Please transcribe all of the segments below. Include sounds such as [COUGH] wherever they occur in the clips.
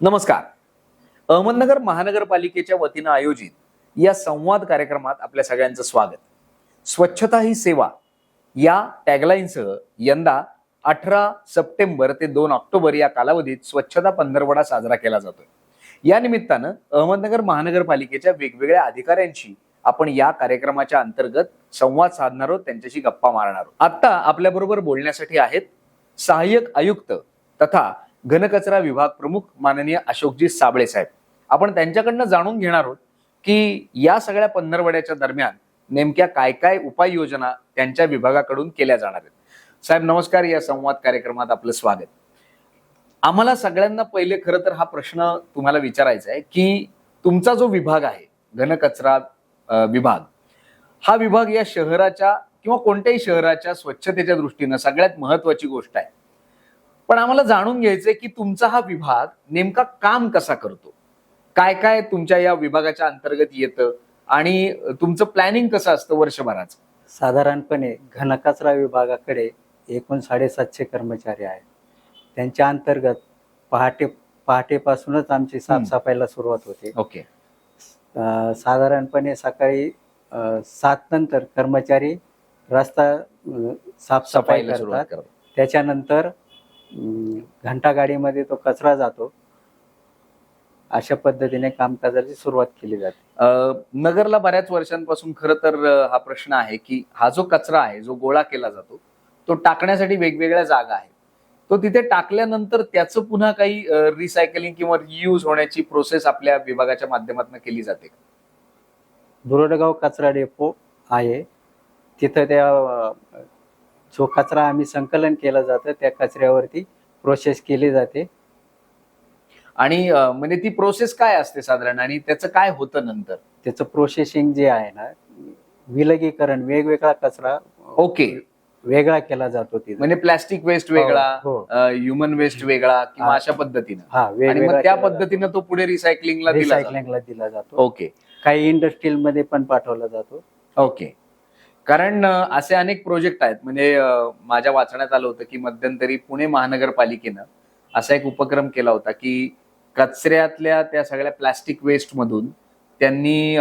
नमस्कार. अहमदनगर महानगरपालिकेच्या वतीनं आयोजित या संवाद कार्यक्रमात आपल्या सगळ्यांचं स्वागत. स्वच्छता ही सेवा या टॅगलाईनसह यंदा अठरा सप्टेंबर ते दोन ऑक्टोबर या कालावधीत स्वच्छता पंधरवडा साजरा केला जातोय. या निमित्तानं अहमदनगर महानगरपालिकेच्या वेगवेगळ्या अधिकाऱ्यांशी आपण या कार्यक्रमाच्या अंतर्गत संवाद साधणार आहोत त्यांच्याशी गप्पा मारणार आहोत. आता आपल्याबरोबर बोलण्यासाठी आहेत सहाय्यक आयुक्त तथा घनकचरा विभाग प्रमुख माननीय अशोकजी साबळे साहेब. आपण त्यांच्याकडनं जाणून घेणार आहोत की या सगळ्या पंधरवड्याच्या दरम्यान नेमक्या काय काय उपाययोजना त्यांच्या विभागाकडून केल्या जाणार आहेत. साहेब नमस्कार. या संवाद कार्यक्रमात आपलं स्वागत. आम्हाला सगळ्यांना पहिले खरं तर हा प्रश्न तुम्हाला विचारायचा आहे की तुमचा जो विभाग आहे घनकचरा विभाग हा विभाग या शहराच्या किंवा कोणत्याही शहराच्या स्वच्छतेच्या दृष्टीनं सगळ्यात महत्वाची गोष्ट आहे. पण आम्हाला जाणून घ्यायचंय की तुमचा हा विभाग नेमका काम कसा करतो? काय काय तुमच्या या विभागाच्या अंतर्गत येतं? आणि तुमचं प्लॅनिंग कसं असतं वर्षभराचं? साधारणपणे घनकचरा विभागाकडे एकूण साडेसातशे कर्मचारी आहेत. त्यांच्या अंतर्गत पहाटे पहाटेपासूनच आमची साफसफाईला सुरुवात होते. ओके. साधारणपणे सकाळी सात नंतर कर्मचारी रस्ता साफसफाई करतात. करतो त्याच्यानंतर घंटा गाडीमध्ये तो कचरा जातो. अशा पद्धतीने कामकाजाची सुरुवात केली जाते. नगरला बऱ्याच वर्षांपासून खरं तर हा प्रश्न आहे की हा जो कचरा आहे जो गोळा केला जातो तो टाकण्यासाठी वेगवेगळ्या जागा आहेत. तो तिथे टाकल्यानंतर त्याचं पुन्हा काही रिसायकलिंग किंवा रियूज होण्याची प्रोसेस आपल्या विभागाच्या माध्यमातून केली जाते दुरडगाव कचरा डेपो आहे. तिथं त्या जो कचरा आम्ही संकलन केलं जातं त्या कचऱ्यावरती प्रोसेस केली जाते. आणि म्हणजे ती प्रोसेस काय असते साधारण? आणि त्याचं काय होतं नंतर? त्याचं प्रोसेसिंग जे आहे ना विलगीकरण वेगवेगळा कचरा ओके. वेगळा केला जातो तिथं. म्हणजे प्लास्टिक वेस्ट वेगळा हो ह्युमन वेस्ट वेगळा किंवा हा. अशा पद्धतीनं. हा आणि मग त्या. पद्धतीनं तो पुढे रिसायकलिंगला दिला जातो. रिसायकलिंगला दिला जातो. ओके. काही इंडस्ट्रील मध्ये पण पाठवला जातो. ओके. कारण असे अनेक प्रोजेक्ट आहेत. म्हणजे माझ्या वाचण्यात आलं होतं की मध्यंतरी पुणे महानगरपालिकेनं असा एक उपक्रम केला होता की कचऱ्यातल्या त्या सगळ्या प्लास्टिक वेस्ट मधून त्यांनी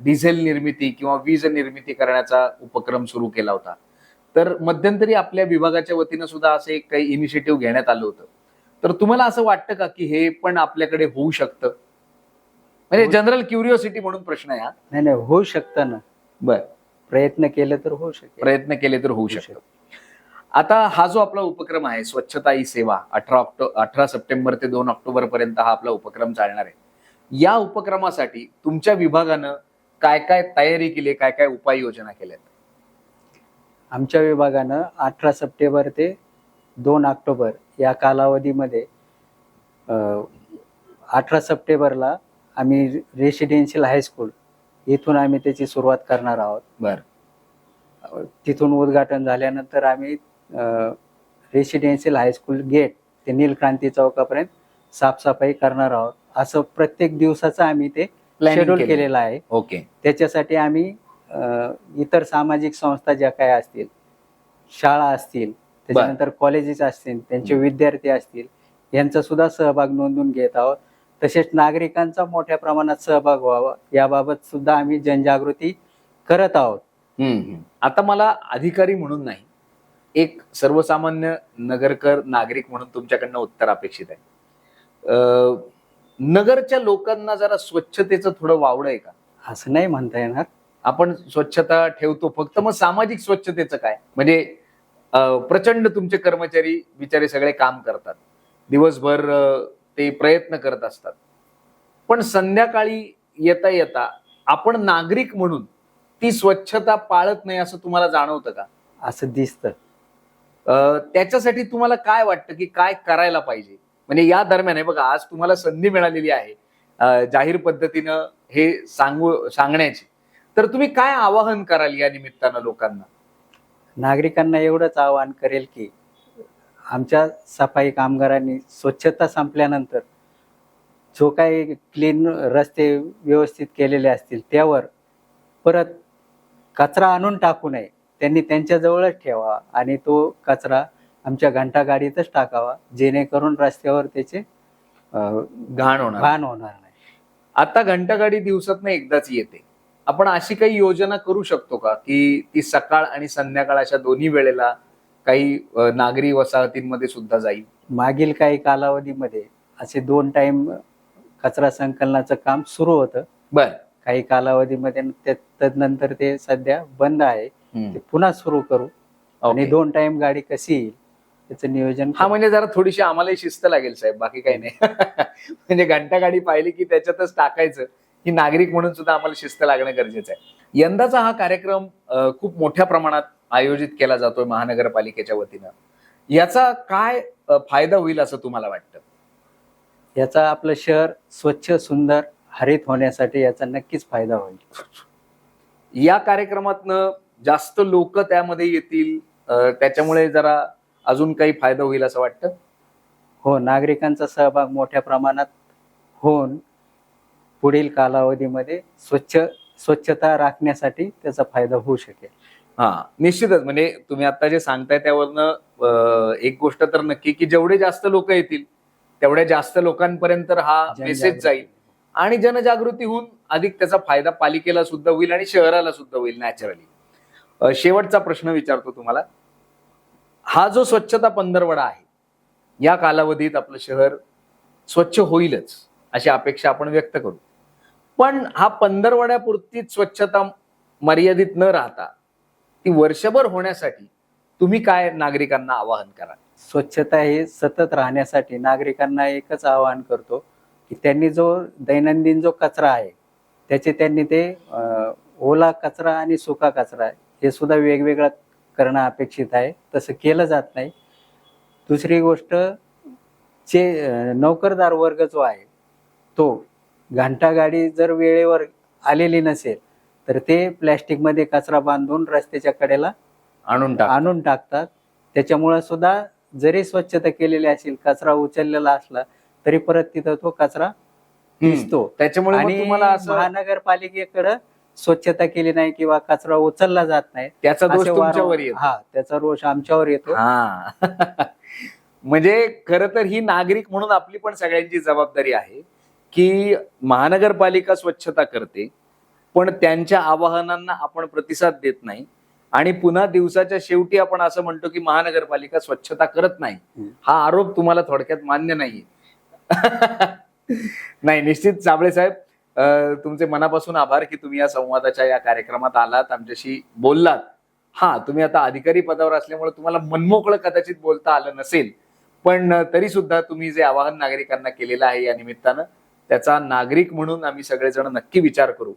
डिझेल निर्मिती किंवा वीज निर्मिती करण्याचा उपक्रम सुरू केला होता. तर मध्यंतरी आपल्या विभागाच्या वतीनं सुद्धा असं एक काही इनिशिएटिव्ह घेण्यात आलं होतं. तर तुम्हाला असं वाटतं का की हे पण आपल्याकडे होऊ शकतं? म्हणजे हो. जनरल क्युरिओसिटी म्हणून प्रश्न आहे हा. नाही नाही होऊ शकतं ना. बर. प्रयत्न केले तर होऊ शकेल. प्रयत्न केले तर होऊ होऊ शकतो. आता हा जो आपला उपक्रम आहे स्वच्छता ही सेवा अठरा ऑक्टो अठरा सप्टेंबर ते दोन ऑक्टोबर पर्यंत हा आपला उपक्रम चालणार आहे. या उपक्रमासाठी तुमच्या विभागानं काय काय तयारी केली काय काय उपाययोजना केल्यात? आमच्या विभागानं अठरा सप्टेंबर ते दोन ऑक्टोबर या कालावधीमध्ये अठरा सप्टेंबरला आम्ही रेसिडेन्शियल हायस्कूल इथून आम्ही त्याची सुरुवात करणार आहोत. बर. तिथून उद्घाटन झाल्यानंतर आम्ही रेसिडेन्शियल हायस्कूल गेट ते नीलक्रांती चौकापर्यंत साफसफाई करणार आहोत. असं प्रत्येक दिवसाचं आम्ही ते शेड्यूल केलेलं. आहे. ओके. त्याच्यासाठी आम्ही इतर सामाजिक संस्था ज्या काय असतील शाळा असतील त्याच्यानंतर कॉलेजेस असतील त्यांचे. विद्यार्थी असतील यांचा सुद्धा सहभाग नोंदवून घेत आहोत. तसेच नागरिकांचा मोठ्या प्रमाणात सहभाग व्हावा. याबाबत सुद्धा आम्ही जनजागृती करत आहोत. आता मला अधिकारी म्हणून नाही एक सर्वसामान्य नगरकर नागरिक म्हणून तुमच्याकडनं उत्तर अपेक्षित आहे. नगरच्या लोकांना जरा स्वच्छतेचं थोडं वावड आहे का? असं नाही म्हणता येणार. आपण स्वच्छता ठेवतो फक्त मग सामाजिक स्वच्छतेचं काय? म्हणजे प्रचंड तुमचे कर्मचारी बिचारे सगळे काम करतात. दिवसभर ते प्रयत्न करत असतात. पण संध्याकाळी येता येता आपण नागरिक म्हणून ती स्वच्छता पाळत नाही असं तुम्हाला जाणवतं का? असं दिसतं. त्याच्यासाठी तुम्हाला काय वाटतं की काय करायला पाहिजे? म्हणजे या दरम्यान आहे बघा आज तुम्हाला संधी मिळालेली आहे जाहीर पद्धतीनं हे सांगू सांगण्याची. तर तुम्ही काय आवाहन कराल या निमित्तानं लोकांना? नागरिकांना एवढंच आवाहन करेल की आमच्या सफाई कामगारांनी स्वच्छता संपल्यानंतर जो काही क्लीन रस्ते व्यवस्थित केलेले असतील त्यावर परत कचरा आणून टाकू नये. त्यांनी त्यांच्याजवळच ठेवा आणि तो कचरा आमच्या घंटा गाडीतच टाकावा जेणेकरून रस्त्यावर त्याचे घाण होणार. घाण होणार नाही. आता घंटागाडी दिवसात एकदाच येते. आपण अशी काही योजना करू शकतो का? की ती सकाळ आणि संध्याकाळ अशा दोन्ही वेळेला काही नागरी वसाहतींमध्ये सुद्धा जाईल. मागील काही कालावधीमध्ये असे दोन टाइम कचरा संकलनाचं काम सुरू होतं. बर. काही कालावधीमध्ये तदनंतर ते सध्या बंद आहे. ते पुन्हा सुरू करू. आणि. दोन टाइम गाडी कशी येईल त्याचं नियोजन हा. म्हणजे जरा थोडीशी आम्हालाही शिस्त लागेल साहेब बाकी काही नाही. [LAUGHS] म्हणजे घंटा गाडी पाहिली की त्याच्यातच टाकायचं ही नागरिक म्हणून सुद्धा आम्हाला शिस्त लागणं गरजेचं आहे. यंदाचा हा कार्यक्रम खूप मोठ्या प्रमाणात आयोजित केला जातोय महानगरपालिकेच्या वतीनं. याचा काय फायदा होईल असं तुम्हाला वाटतं? याचा आपलं शहर स्वच्छ सुंदर हरित होण्यासाठी याचा नक्कीच फायदा होईल. या कार्यक्रमातनं जास्त लोक त्यामध्ये येतील त्याच्यामुळे जरा अजून काही फायदा होईल असं वाटतं? हो नागरिकांचा सहभाग मोठ्या प्रमाणात होऊन पुढील कालावधीमध्ये स्वच्छ स्वच्छता राखण्यासाठी त्याचा फायदा होऊ शकेल. हा निश्चितच. म्हणजे तुम्ही आता जे सांगताय त्यावरनं एक गोष्ट तर नक्की की जेवढे जास्त लोक येतील तेवढ्या जास्त लोकांपर्यंत हा मेसेज. जाईल. आणि जनजागृती होऊन अधिक त्याचा फायदा पालिकेला सुद्धा होईल आणि शहराला सुद्धा होईल नॅचरली शेवटचा प्रश्न विचारतो तुम्हाला. हा जो स्वच्छता पंधरवडा आहे या कालावधीत आपलं शहर स्वच्छ होईलच अशी अपेक्षा आपण व्यक्त करू. पण हा पंधरवड्यापुरतीच स्वच्छता मर्यादित न राहता ती वर्षभर होण्यासाठी तुम्ही काय नागरिकांना आवाहन करा स्वच्छता हे सतत राहण्यासाठी नागरिकांना एकच आवाहन करतो की त्यांनी जो दैनंदिन जो कचरा आहे त्याचे त्यांनी ते ओला कचरा आणि सुका कचरा हे सुद्धा वेगवेगळा करणं अपेक्षित आहे. तसं केलं जात नाही. दुसरी गोष्ट जे नोकरदार वर्ग जो आहे तो घंटागाडी जर वेळेवर आलेली नसेल तर ते प्लॅस्टिकमध्ये कचरा बांधून रस्त्याच्या कडेला आणून टाक. आणून टाकतात. त्याच्यामुळे सुद्धा जरी स्वच्छता केलेली असेल कचरा उचललेला असला तरी परत तिथं तो कचरा. दिसतो. त्याच्यामुळे आणि महानगरपालिकेकडे स्वच्छता केली नाही किंवा कचरा उचलला जात नाही त्याचा दोष तुमच्यावर हा त्याचा रोष आमच्यावर येतो. हा. [LAUGHS] म्हणजे खर तर ही नागरिक म्हणून आपली पण सगळ्यांची जबाबदारी आहे की महानगरपालिका स्वच्छता करते. पण त्यांच्या आवाहनांना आपण प्रतिसाद देत नाही. आणि पुन्हा दिवसाच्या शेवटी आपण असं म्हणतो की महानगरपालिका स्वच्छता करत नाही. हा आरोप तुम्हाला थोडक्यात मान्य नाहीये. [LAUGHS] नाही निश्चित साबळे साहेब तुमचे मनापासून आभार की तुम्ही या संवादाच्या या कार्यक्रमात आलात आमच्याशी बोललात. हा तुम्ही आता अधिकारी पदावर असल्यामुळे तुम्हाला मनमोकळं कदाचित बोलता आलं नसेल. पण तरी सुद्धा तुम्ही जे आवाहन नागरिकांना केलेलं आहे या निमित्तानं त्याचा नागरिक म्हणून आम्ही सगळेजण नक्की विचार करू.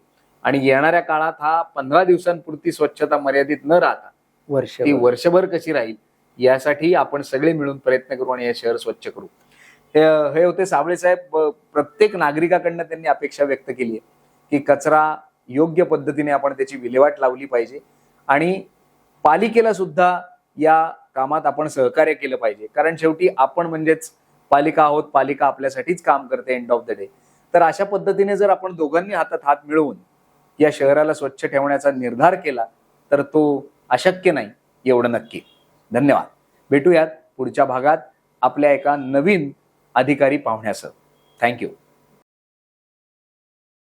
आणि येणाऱ्या काळात हा पंधरा दिवसांपुरती स्वच्छता मर्यादित न राहता वर्ष ती वर्षभर. कशी राहील यासाठी आपण सगळे मिळून प्रयत्न करू आणि हे शहर स्वच्छ करू. हे होते साबळे साहेब प्रत्येक नागरिकाकडनं त्यांनी अपेक्षा व्यक्त केली आहे की कचरा योग्य पद्धतीने आपण त्याची विल्हेवाट लावली पाहिजे आणि पालिकेला सुद्धा या कामात आपण सहकार्य केलं पाहिजे. कारण शेवटी आपण म्हणजेच पालिका आहोत पालिका आपल्यासाठीच काम करते एंड ऑफ द डे तर अशा पद्धतीने जर आपण दोघांनी हातात हात मिळवून या शहराला स्वच्छ ठेवण्याचा निर्धार केला तर तो अशक्य नाही एवढं नक्की. धन्यवाद. भेटूयात पुढच्या भागात आपल्या एका नवीन अधिकारी पाहुण्यासह. थँक्यू